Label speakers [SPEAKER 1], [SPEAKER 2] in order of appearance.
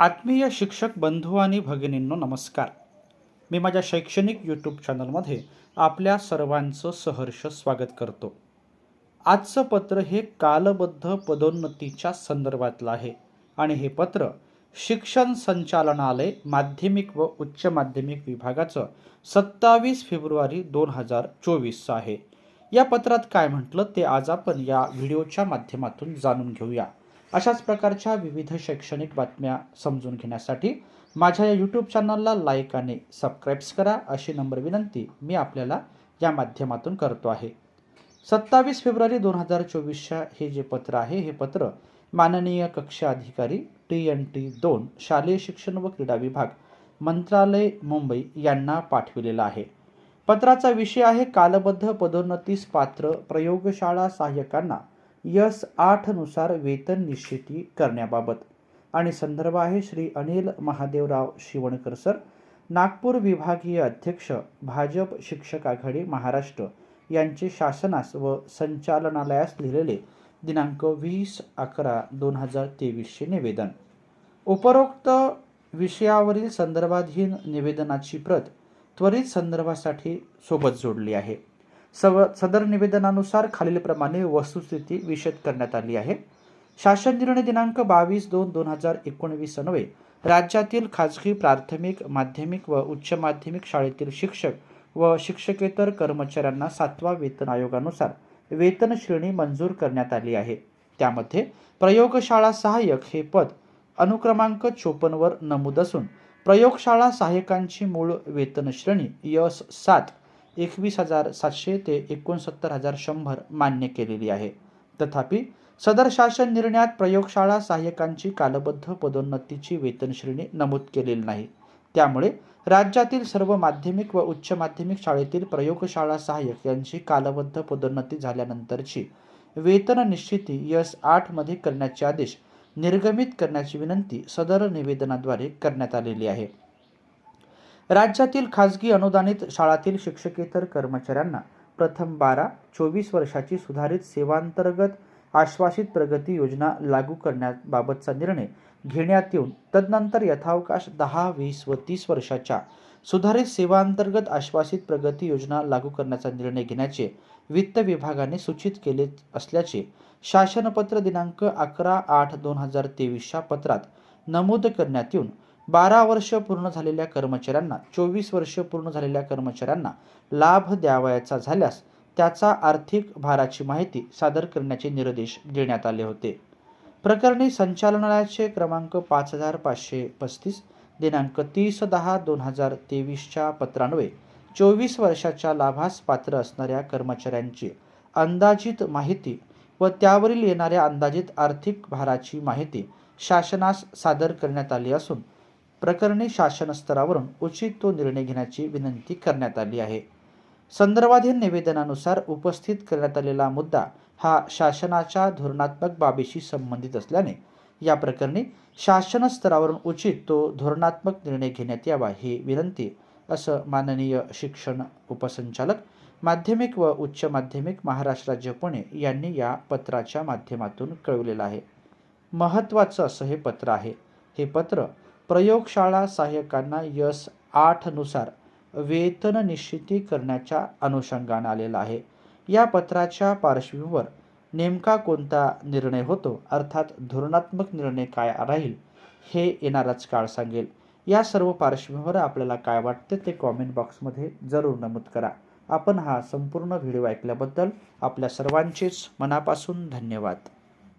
[SPEAKER 1] आत्मीय शिक्षक बंधू आणि भगिनींनो नमस्कार. मी माझ्या शैक्षणिक यूट्यूब चॅनलमध्ये आपल्या सर्वांचं सहर्ष स्वागत करतो. आजचं पत्र हे कालबद्ध पदोन्नतीच्या संदर्भातलं आहे आणि हे पत्र शिक्षण संचालनालय माध्यमिक व उच्च माध्यमिक विभागाचं सत्तावीस फेब्रुवारी दोन हजार चोवीसचं आहे. या पत्रात काय म्हटलं ते आज आपण या व्हिडिओच्या माध्यमातून जाणून घेऊया. अशाच प्रकारच्या विविध शैक्षणिक बातम्या समजून घेण्यासाठी माझ्या या यूट्यूब चॅनलला लाईक आणि सबस्क्राईब्स करा अशी नंबर विनंती मी आपल्याला या माध्यमातून करतो आहे. सत्तावीस फेब्रुवारी दोन हजार चोवीसच्या हे जे पत्र आहे हे पत्र माननीय कक्ष अधिकारी टी एन टी दोन शालेय शिक्षण व क्रीडा विभाग मंत्रालय मुंबई यांना पाठविलेलं आहे. पत्राचा विषय आहे कालबद्ध पदोन्नतीस पात्र प्रयोगशाळा सहाय्यकांना यस आठनुसार वेतन निश्चिती करण्याबाबत. आणि संदर्भ आहे श्री अनिल महादेवराव शिवणकर सर नागपूर विभागीय अध्यक्ष भाजप शिक्षक आघाडी महाराष्ट्र. यांचे शासनास व संचालनालयास लिहिलेले दिनांक वीस अकरा दोन हजार तेवीसचे निवेदन. उपरोक्त विषयावरील संदर्भाधीन निवेदनाची प्रत त्वरित संदर्भासाठी सोबत जोडली आहे. सव सदर निवेदनानुसार खालीलप्रमाणे वस्तुस्थिती विशद करण्यात आली आहे. शासन निर्णय दिनांक बावीस दोन दोन हजार एकोणवीस अन्वये राज्यातील खाजगी प्राथमिक माध्यमिक व उच्च माध्यमिक शाळेतील शिक्षक व शिक्षकेतर कर्मचाऱ्यांना सातवा वेतन आयोगानुसार वेतन श्रेणी मंजूर करण्यात आली आहे. त्यामध्ये प्रयोगशाळा सहाय्यक हे पद अनुक्रमांक चोपन्नवर नमूद असून प्रयोगशाळा सहाय्यकांची मूळ वेतन श्रेणी यस सात एकवीस हजार सातशे ते एकोणसत्तर हजार शंभर मान्य केलेली आहे. तथापि सदर शासन निर्णयात प्रयोगशाळा सहाय्यकांची कालबद्ध पदोन्नतीची वेतन श्रेणी नमूद केलेली नाही. त्यामुळे राज्यातील सर्व माध्यमिक व उच्च माध्यमिक शाळेतील प्रयोगशाळा सहाय्यक यांची कालबद्ध पदोन्नती झाल्यानंतरची वेतन निश्चिती यस आठमध्ये करण्याचे आदेश निर्गमित करण्याची विनंती सदर निवेदनाद्वारे करण्यात आलेली आहे. राज्यातील खाजगी अनुदानित शाळातील शिक्षकेतर कर्मचाऱ्यांना प्रथम बारा चोवीस वर्षाची सुधारित सेवांतर्गत आश्वासित प्रगती योजना लागू करण्याबाबतचा निर्णय घेण्यात येऊन तदनंतर यथावकाश दहा वीस व तीस वर्षाच्या सुधारित सेवांतर्गत आश्वासित प्रगती योजना लागू करण्याचा निर्णय घेण्याचे वित्त विभागाने सूचित केले असल्याचे शासनपत्र दिनांक अकरा आठ दोन हजार तेवीसच्या पत्रात नमूद करण्यात येऊन बारा वर्ष पूर्ण झालेल्या कर्मचाऱ्यांना चोवीस वर्ष पूर्ण झालेल्या कर्मचाऱ्यांना लाभ द्यावयाचा झाल्यास त्याचा आर्थिक भाराची माहिती सादर करण्याचे निर्देश देण्यात आले होते. प्रकरणी संचालनालयाचे क्रमांक पाच हजार पाचशे पस्तीस दिनांक तीस दहा दोन हजार तेवीसच्या पत्रान्वये चोवीस वर्षाच्या लाभास पात्र असणाऱ्या कर्मचाऱ्यांची अंदाजित माहिती व त्यावरील येणाऱ्या अंदाजित आर्थिक भाराची माहिती शासनास सादर करण्यात आली असून प्रकरणी शासन स्तरावरून उचित तो निर्णय घेण्याची विनंती करण्यात आली आहे. संदर्भाधीन निवेदनानुसार उपस्थित करण्यात आलेला मुद्दा हा शासनाच्या धोरणात्मक बाबीशी संबंधित असल्याने या प्रकरणी शासन स्तरावरून उचित तो धोरणात्मक निर्णय घेण्यात यावा ही विनंती असं माननीय शिक्षण उपसंचालक माध्यमिक व उच्च माध्यमिक महाराष्ट्र राज्य पुणे यांनी या पत्राच्या माध्यमातून कळवलेलं आहे. महत्त्वाचं असं हे पत्र आहे. हे पत्र प्रयोगशाळा सहाय्यकांना यस आठनुसार वेतन निश्चिती करण्याच्या अनुषंगाने आलेला आहे. या पत्राच्या पार्श्वभूमीवर नेमका कोणता निर्णय होतो? अर्थात धोरणात्मक निर्णय काय राहील? हे येणाराच काळ सांगेल. या सर्व पार्श्वभूमीवर आपल्याला काय वाटते ते कॉमेंट बॉक्समध्ये जरूर नमूद करा. आपण हा संपूर्ण व्हिडिओ ऐकल्याबद्दल आपल्या सर्वांचेच मनापासून धन्यवाद.